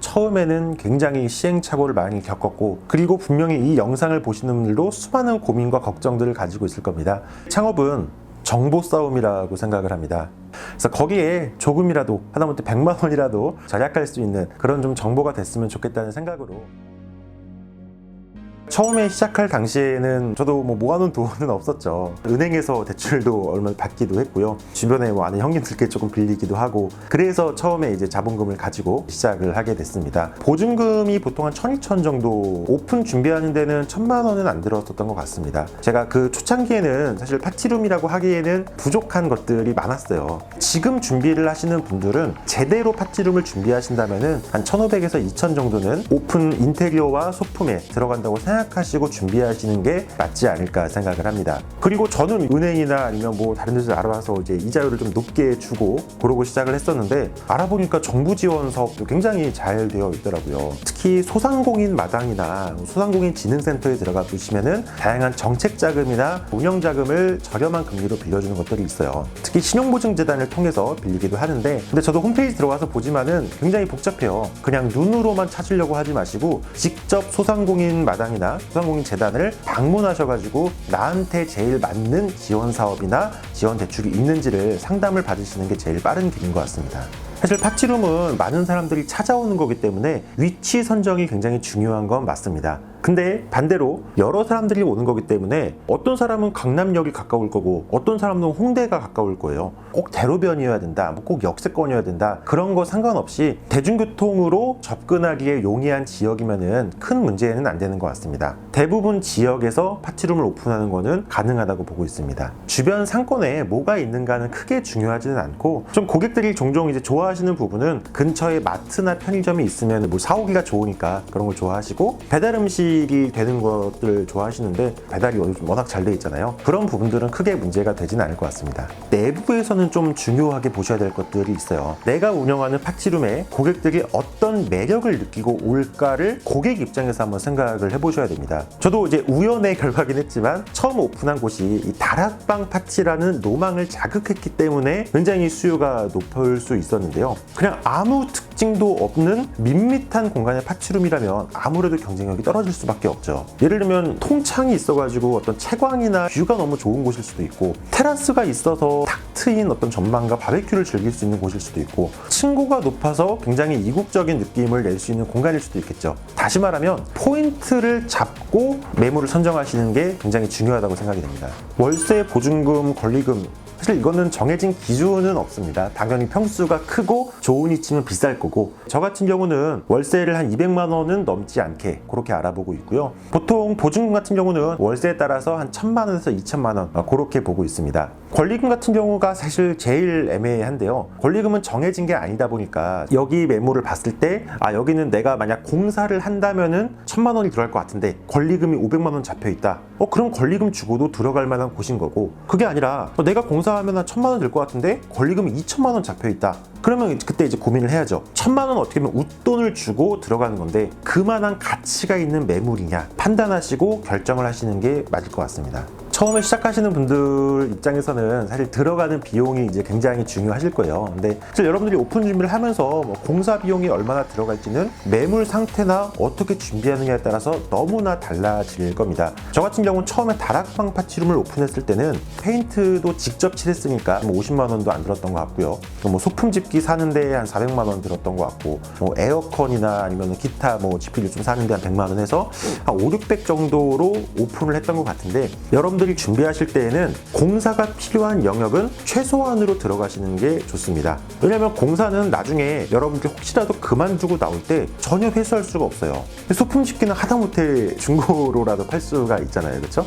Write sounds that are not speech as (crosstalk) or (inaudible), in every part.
처음에는 굉장히 시행착오를 많이 겪었고 그리고 분명히 이 영상을 보시는 분들도 수많은 고민과 걱정들을 가지고 있을 겁니다. 창업은 정보 싸움이라고 생각을 합니다. 그래서 거기에 조금이라도 하다못해 100만 원이라도 절약할 수 있는 그런 좀 정보가 됐으면 좋겠다는 생각으로 처음에 시작할 당시에는 저도 뭐 모아놓은 돈은 없었죠. 은행에서 대출도 얼마 받기도 했고요. 주변에 뭐 아는 형님들께 조금 빌리기도 하고 그래서 처음에 이제 자본금을 가지고 시작을 하게 됐습니다. 보증금이 보통 한 1,200 정도 오픈 준비하는 데는 1,000만 원은 안 들었었던 것 같습니다. 제가 그 초창기에는 사실 파티룸이라고 하기에는 부족한 것들이 많았어요. 지금 준비를 하시는 분들은 제대로 파티룸을 준비하신다면은 한 1,500에서 2,000 정도는 오픈 인테리어와 소품에 들어간다고 생각 하시고 준비하시는 게 맞지 않을까 생각을 합니다. 그리고 저는 은행이나 아니면 뭐 다른 데서 알아봐서 이제 이자율을 좀 높게 주고 그러고 시작을 했었는데 알아보니까 정부 지원 사업도 굉장히 잘 되어 있더라고요. 특히 소상공인 마당이나 소상공인 진흥센터에 들어가 보시면은 다양한 정책 자금이나 운영 자금을 저렴한 금리로 빌려주는 것들이 있어요. 특히 신용보증재단을 통해서 빌리기도 하는데 근데 저도 홈페이지 들어가서 보지만은 굉장히 복잡해요. 그냥 눈으로만 찾으려고 하지 마시고 직접 소상공인 마당이나 소상공인 재단을 방문하셔가지고 나한테 제일 맞는 지원 사업이나 지원 대출이 있는지를 상담을 받으시는 게 제일 빠른 길인 것 같습니다. 사실 파티룸은 많은 사람들이 찾아오는 거기 때문에 위치 선정이 굉장히 중요한 건 맞습니다. 근데 반대로 여러 사람들이 오는 거기 때문에 어떤 사람은 강남역이 가까울 거고 어떤 사람은 홍대가 가까울 거예요. 꼭 대로변이어야 된다, 뭐꼭 역세권이어야 된다 그런 거 상관없이 대중교통으로 접근하기에 용이한 지역이면은 큰 문제는 안 되는 것 같습니다. 대부분 지역에서 파티룸을 오픈하는 거는 가능하다고 보고 있습니다. 주변 상권에 뭐가 있는가는 크게 중요하지는 않고 좀 고객들이 종종 이제 좋아하시는 부분은 근처에 마트나 편의점이 있으면 뭐 사오기가 좋으니까 그런 걸 좋아하시고 배달 음식 이 되는 것들 좋아하시는데 배달이 워낙 잘 돼 있잖아요. 그런 부분들은 크게 문제가 되진 않을 것 같습니다. 내부에서는 좀 중요하게 보셔야 될 것들이 있어요. 내가 운영하는 파티룸에 고객들이 어떤 매력을 느끼고 올까를 고객 입장에서 한번 생각을 해보셔야 됩니다. 저도 이제 우연의 (laughs) 결과긴 했지만 처음 오픈한 곳이 이 다락방 파티라는 로망을 자극했기 때문에 굉장히 수요가 높을 수 있었는데요. 그냥 아무 특 징도 없는 밋밋한 공간의 파티룸이라면 아무래도 경쟁력이 떨어질 수밖에 없죠. 예를 들면 통창이 있어가지고 어떤 채광이나 뷰가 너무 좋은 곳일 수도 있고 테라스가 있어서 탁 트인 어떤 전망과 바베큐를 즐길 수 있는 곳일 수도 있고 층고가 높아서 굉장히 이국적인 느낌을 낼 수 있는 공간일 수도 있겠죠. 다시 말하면 포인트를 잡고 매물을 선정하시는 게 굉장히 중요하다고 생각이 됩니다. 월세, 보증금, 권리금 사실 이거는 정해진 기준은 없습니다. 당연히 평수가 크고 좋은 위치면 비쌀 거고 저 같은 경우는 월세를 한 200만 원은 넘지 않게 그렇게 알아보고 있고요. 보통 보증금 같은 경우는 월세에 따라서 한 1000만 원에서 2천만 원 어, 그렇게 보고 있습니다. 권리금 같은 경우가 사실 제일 애매한데요. 권리금은 정해진 게 아니다 보니까 여기 매물을 봤을 때 아 여기는 내가 만약 공사를 한다면은 1000만 원이 들어갈 것 같은데 권리금이 500만 원 잡혀 있다. 어 그럼 권리금 주고도 들어갈 만한 곳인 거고 그게 아니라 어, 내가 공사 하면 한 1000만 원들것 같은데 권리금이 2천만 원 잡혀 있다. 그러면 그때 이제 고민을 해야죠. 천만 원 어떻게 보면 웃돈을 주고 들어가는 건데 그만한 가치가 있는 매물이냐 판단하시고 결정을 하시는 게 맞을 것 같습니다. 처음에 시작하시는 분들 입장에서는 사실 들어가는 비용이 이제 굉장히 중요하실 거예요. 근데 사실 여러분들이 오픈 준비를 하면서 뭐 공사 비용이 얼마나 들어갈지는 매물 상태나 어떻게 준비하느냐에 따라서 너무나 달라질 겁니다. 저 같은 경우는 처음에 다락방 파티룸을 오픈했을 때는 페인트도 직접 칠했으니까 뭐 50만 원도 안 들었던 것 같고요. 뭐 소품 집기 사는데 한 400만 원 들었던 것 같고 뭐 에어컨이나 아니면 기타 뭐 집기를 좀 사는데 한 100만 원 해서 한 5, 600 정도로 오픈을 했던 것 같은데 여러분들이 준비하실 때에는 공사가 필요한 영역은 최소한으로 들어가시는 게 좋습니다. 왜냐하면 공사는 나중에 여러분들이 혹시라도 그만두고 나올 때 전혀 회수할 수가 없어요. 소품 집기는 하다못해 중고로라도 팔 수가 있잖아요. 그렇죠?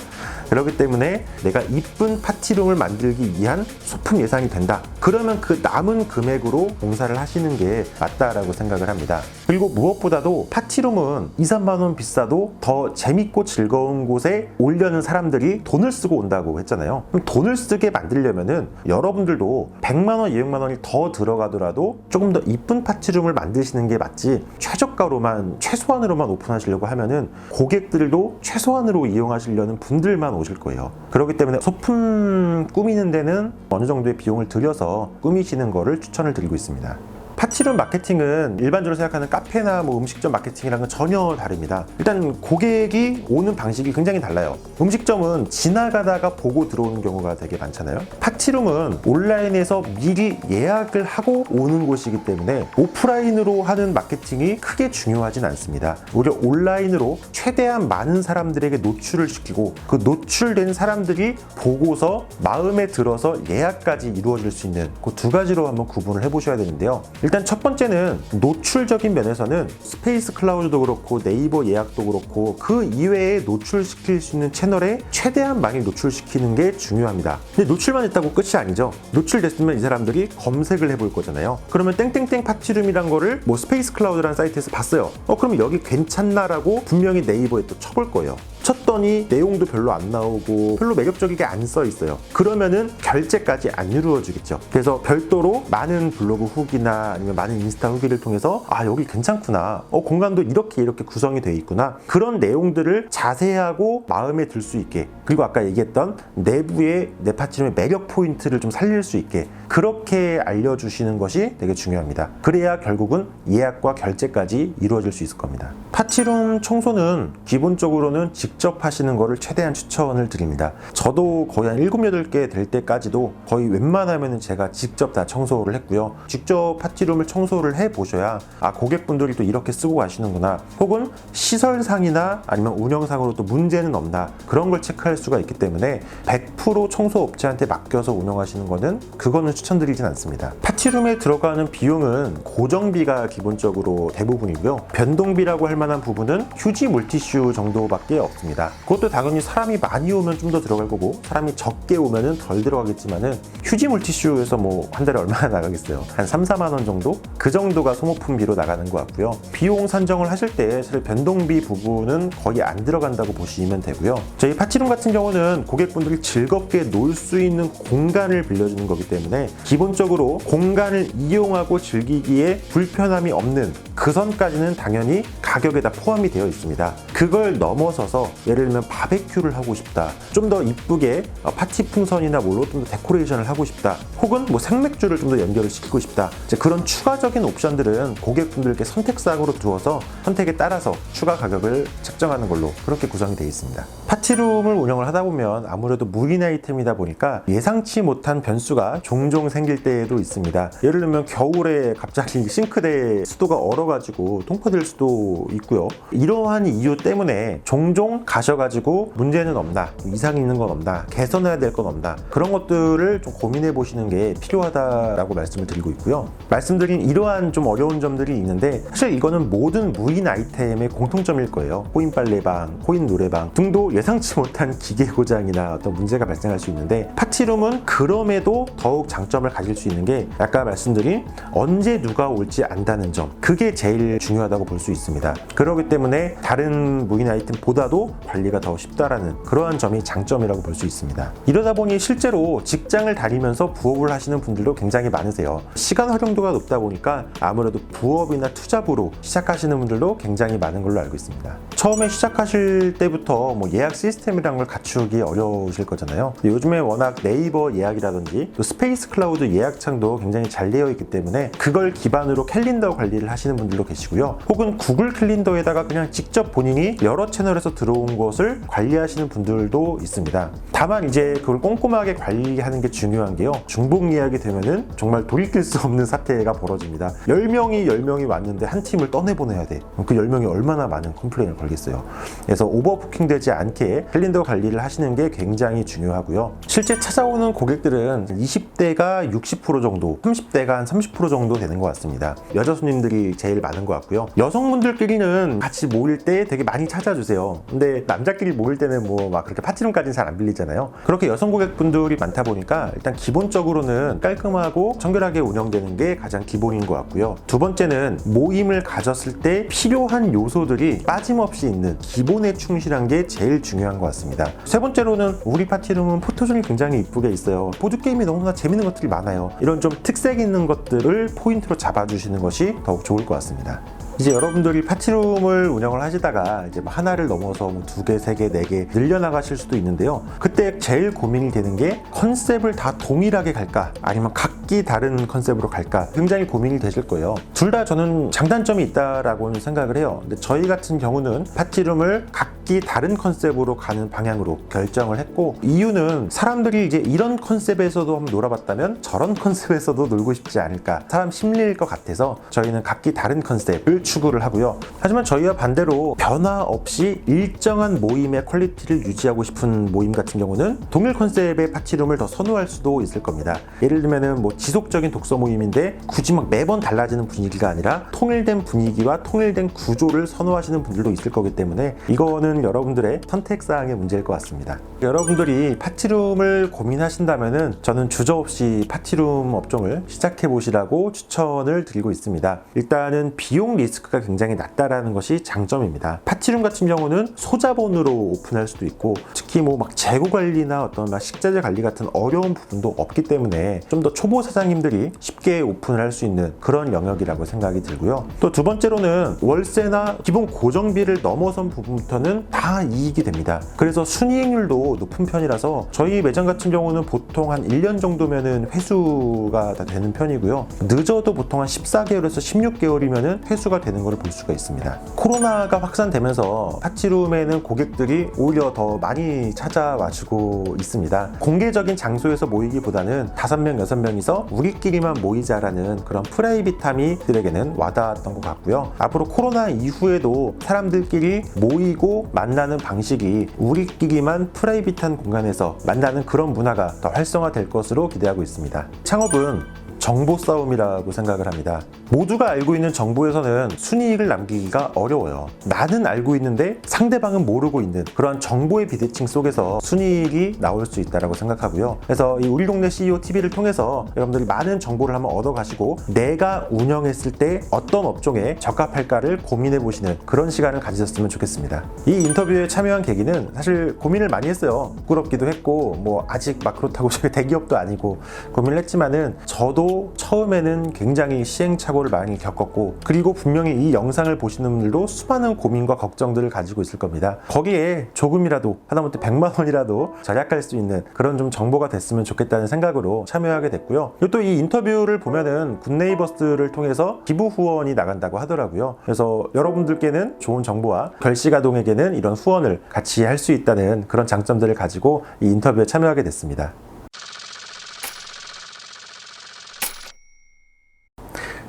그렇기 때문에 내가 이쁜 파티룸을 만들기 위한 소품 예산이 된다. 그러면 그 남은 금액으로 공사를 하시는 게 맞다라고 생각을 합니다. 그리고 무엇보다도 파티룸은 2, 3만 원 비싸도 더 재밌고 즐거운 곳에 오려는 사람들이 돈을 쓰고 온다고 했잖아요. 그럼 돈을 쓰게 만들려면은 여러분들도 100만 원, 200만 원이 더 들어가더라도 조금 더 이쁜 파티룸을 만드시는 게 맞지 최저가로만 최소한으로만 오픈하시려고 하면은 고객들도 최소한으로 이용하시려는 분들만 오실 거예요. 그렇기 때문에 소품 꾸미는 데는 어느 정도의 비용을 들여서 꾸미시는 거를 추천을 드리고 있습니다. 파티룸 마케팅은 일반적으로 생각하는 카페나 뭐 음식점 마케팅이랑은 전혀 다릅니다. 일단 고객이 오는 방식이 굉장히 달라요. 음식점은 지나가다가 보고 들어오는 경우가 되게 많잖아요. 파티룸은 온라인에서 미리 예약을 하고 오는 곳이기 때문에 오프라인으로 하는 마케팅이 크게 중요하진 않습니다. 오히려 온라인으로 최대한 많은 사람들에게 노출을 시키고 그 노출된 사람들이 보고서 마음에 들어서 예약까지 이루어질 수 있는 그 두 가지로 한번 구분을 해보셔야 되는데요. 일단 첫 번째는 노출적인 면에서는 스페이스 클라우드도 그렇고 네이버 예약도 그렇고 그 이외에 노출시킬 수 있는 채널에 최대한 많이 노출시키는 게 중요합니다. 근데 노출만 했다고 끝이 아니죠. 노출됐으면 이 사람들이 검색을 해볼 거잖아요. 그러면 땡땡땡 파티룸이란 거를 뭐 스페이스 클라우드라는 사이트에서 봤어요. 어 그럼 여기 괜찮나라고 분명히 네이버에 또 쳐볼 거예요. 쳤더니 내용도 별로 안 나오고 별로 매력적이게 안 써 있어요. 그러면은 결제까지 안 이루어지겠죠. 그래서 별도로 많은 블로그 후기나 아니면 많은 인스타 후기를 통해서 아 여기 괜찮구나. 어 공간도 이렇게 이렇게 구성이 돼 있구나. 그런 내용들을 자세하고 마음에 들 수 있게 그리고 아까 얘기했던 내부의 내 파티룸의 매력 포인트를 좀 살릴 수 있게 그렇게 알려주시는 것이 되게 중요합니다. 그래야 결국은 예약과 결제까지 이루어질 수 있을 겁니다. 파티룸 청소는 기본적으로는 직접 하시는 거를 최대한 추천을 드립니다. 저도 거의 한 7, 8개 될 때까지도 거의 웬만하면 제가 직접 다 청소를 했고요. 직접 파티룸을 청소를 해 보셔야 아, 고객분들이 또 이렇게 쓰고 가시는구나. 혹은 시설상이나 아니면 운영상으로 또 문제는 없나. 그런 걸 체크할 수가 있기 때문에 100% 청소업체한테 맡겨서 운영하시는 거는 그거는 추천드리진 않습니다. 파티룸에 들어가는 비용은 고정비가 기본적으로 대부분이고요. 변동비라고 할 만한 부분은 휴지 물티슈 정도밖에 없습니다. 그것도 당연히 사람이 많이 오면 좀 더 들어갈 거고 사람이 적게 오면은 덜 들어가겠지만은 휴지 물티슈에서 뭐 한 달에 얼마나 나가겠어요? 한 3, 4만 원 정도? 그 정도가 소모품비로 나가는 것 같고요. 비용 산정을 하실 때 사실 변동비 부분은 거의 안 들어간다고 보시면 되고요. 저희 파티룸 같은 경우는 고객분들이 즐겁게 놀 수 있는 공간을 빌려주는 거기 때문에 기본적으로 공간을 이용하고 즐기기에 불편함이 없는 그 선까지는 당연히 가격에 다 포함이 되어 있습니다. 그걸 넘어서서 예를 들면 바베큐를 하고 싶다. 좀 더 이쁘게 어, 파티 풍선이나 뭘로 좀 더 데코레이션을 하고 싶다. 혹은 뭐 생맥주를 좀 더 연결을 시키고 싶다. 이제 그런 추가적인 옵션들은 고객분들께 선택사항으로 두어서 선택에 따라서 추가 가격을 책정하는 걸로 그렇게 구성이 되어 있습니다. 파티룸을 운영을 하다 보면 아무래도 무인 아이템이다 보니까 예상치 못한 변수가 종종 생길 때도 있습니다. 예를 들면 겨울에 갑자기 (laughs) 싱크대 수도가 얼어가지고 통포될 수도 있고요. 이러한 이유 때문에 종종 가셔가지고 문제는 없나, 이상이 있는 건 없나, 개선해야 될 건 없나 그런 것들을 좀 고민해 보시는 게 필요하다라고 말씀을 드리고 있고요. 말씀드린 이러한 좀 어려운 점들이 있는데 사실 이거는 모든 무인 아이템의 공통점일 거예요. 코인 빨래방, 코인 노래방 등도 예상치 못한 (laughs) 기계 고장이나 어떤 문제가 발생할 수 있는데 파티룸은 그럼에도 더욱 장점을 가질 수 있는 게 아까 말씀드린 언제 누가 올지 안다는 점 그게 제일 중요하다고 볼 수 있습니다. 그렇기 때문에 다른 무인 아이템보다도 관리가 더 쉽다라는 그러한 점이 장점이라고 볼 수 있습니다. 이러다 보니 실제로 직장을 다니면서 부업을 하시는 분들도 굉장히 많으세요. 시간 활용도가 높다 보니까 아무래도 부업이나 투잡으로 시작하시는 분들도 굉장히 많은 걸로 알고 있습니다. 처음에 시작하실 때부터 뭐 예약 시스템이라는 걸 갖추기 어려우실 거잖아요. 요즘에 워낙 네이버 예약이라든지 또 스페이스 클라우드 예약창도 굉장히 잘 되어 있기 때문에 그걸 기반으로 캘린더 관리를 하시는 분들도 계시고요. 혹은 구글 캘린더에다가 그냥 직접 본인이 여러 채널에서 들어온 것을 관리하시는 분들도 있습니다. 다만 이제 그걸 꼼꼼하게 관리하는 게 중요한 게요. 중복 예약이 되면은 정말 돌이킬 수 없는 사태가 벌어집니다. 10명이 10명이 왔는데 한 팀을 떠내보내야 돼. 그 10명이 얼마나 많은 컴플레인을 걸 겠어요. 그래서 오버부킹 되지 않게 캘린더 관리를 하시는 게 굉장히 중요하고요. 실제 찾아오는 고객들은 20대가 60% 정도, 30대가 한 30% 정도 되는 것 같습니다. 여자 손님들이 제일 많은 것 같고요. 여성분들끼리는 같이 모일 때 되게 많이 찾아주세요. 근데 남자끼리 모일 때는 뭐 막 그렇게 파티룸까지는 잘 안 빌리잖아요. 그렇게 여성 고객분들이 많다 보니까 일단 기본적으로는 깔끔하고 청결하게 운영되는 게 가장 기본인 것 같고요. 두 번째는 모임을 가졌을 때 필요한 요소들이 빠짐없이 있는 기본에 충실한 게 제일 중요한 것 같습니다. 세 번째로는 우리 파티룸은 포토존이 굉장히 이쁘게 있어요. 보드 게임이 너무나 재밌는 것들이 많아요. 이런 좀 특색 있는 것들을 포인트로 잡아주시는 것이 더욱 좋을 것 같습니다. 이제 여러분들이 파티룸을 운영을 하시다가 이제 뭐 하나를 넘어서 뭐 두 개, 세 개, 네 개 늘려나가실 수도 있는데요. 그때 제일 고민이 되는 게 컨셉을 다 동일하게 갈까? 아니면 각 각기 다른 컨셉으로 갈까 굉장히 고민이 되실 거예요. 둘 다 저는 장단점이 있다라고는 생각을 해요. 근데 저희 같은 경우는 파티룸을 각기 다른 컨셉으로 가는 방향으로 결정을 했고 이유는 사람들이 이제 이런 컨셉에서도 한번 놀아봤다면 저런 (laughs) 컨셉에서도 놀고 싶지 않을까 사람 심리일 것 같아서 저희는 각기 다른 컨셉을 추구를 하고요. 하지만 저희와 반대로 변화 없이 일정한 모임의 퀄리티를 유지하고 싶은 모임 같은 경우는 동일 컨셉의 파티룸을 더 선호할 수도 있을 겁니다. 예를 들면은 뭐 지속적인 독서 모임인데 굳이 막 매번 달라지는 분위기가 아니라 통일된 분위기와 통일된 구조를 선호하시는 분들도 있을 거기 때문에 이거는 여러분들의 선택 사항의 문제일 것 같습니다. 여러분들이 파티룸을 고민하신다면은 저는 주저없이 파티룸 업종을 시작해 보시라고 추천을 드리고 있습니다. 일단은 비용 리스 크가 굉장히 낮다라는 것이 장점입니다. 파티룸 같은 경우는 소자본으로 오픈할 수도 있고 특히 뭐 막 재고 관리나 어떤 막 식자재 관리 같은 어려운 부분도 없기 때문에 좀 더 초보 사장님들이 쉽게 오픈을 할 수 있는 그런 영역이라고 생각이 들고요. 또 두 번째로는 월세나 기본 고정비를 넘어선 부분부터는 다 이익이 됩니다. 그래서 순이익률도 높은 편이라서 저희 매장 같은 경우는 보통 한 1년 정도면은 회수가 다 되는 편이고요. 늦어도 보통 한 14개월에서 16개월이면은 회수가 되는 걸볼 수가 있습니다. 코로나가 확산되면서 파티룸에는 고객들이 오히려 더 많이 찾아와주고 있습니다. 공개적인 장소에서 모이기보다는 5명, 6명이서 우리끼리만 모이자라는 그런 프라이빗함이 들에게는 와닿았던 것 같고요. 앞으로 코로나 이후에도 사람들끼리 모이고 만나는 방식이 우리끼리만 프라이빗한 공간에서 만나는 그런 문화가 더 활성화될 것으로 기대하고 있습니다. 창업은 정보 싸움이라고 생각을 합니다. 모두가 알고 있는 정보에서는 순이익을 남기기가 어려워요. 나는 알고 있는데 상대방은 모르고 있는 그러한 정보의 비대칭 속에서 순이익이 나올 수 있다고 생각하고요. 그래서 이 우리 동네 CEO TV를 통해서 여러분들이 많은 정보를 한번 얻어가시고 내가 운영했을 때 어떤 업종에 적합할까를 고민해 보시는 그런 시간을 가지셨으면 좋겠습니다. 이 인터뷰에 참여한 계기는 사실 고민을 많이 했어요. 부끄럽기도 했고 뭐 아직 막 그렇다고 저희 대기업도 아니고 고민을 했지만은 저도 처음에는 굉장히 시행착오를 많이 겪었고 그리고 분명히 이 영상을 보시는 분들도 수많은 고민과 걱정들을 가지고 있을 겁니다. 거기에 조금이라도 하다못해 100만 원이라도 절약할 수 있는 그런 좀 정보가 됐으면 좋겠다는 생각으로 참여하게 됐고요. 또 이 인터뷰를 보면은 굿네이버스를 통해서 기부 후원이 나간다고 하더라고요. 그래서 여러분들께는 좋은 정보와 결시가동에게는 이런 후원을 같이 할 수 있다는 그런 장점들을 가지고 이 인터뷰에 참여하게 됐습니다.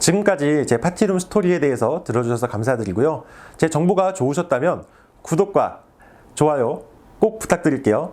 지금까지 제 파티룸 스토리에 대해서 들어주셔서 감사드리고요. 제 정보가 좋으셨다면 구독과 좋아요 꼭 부탁드릴게요.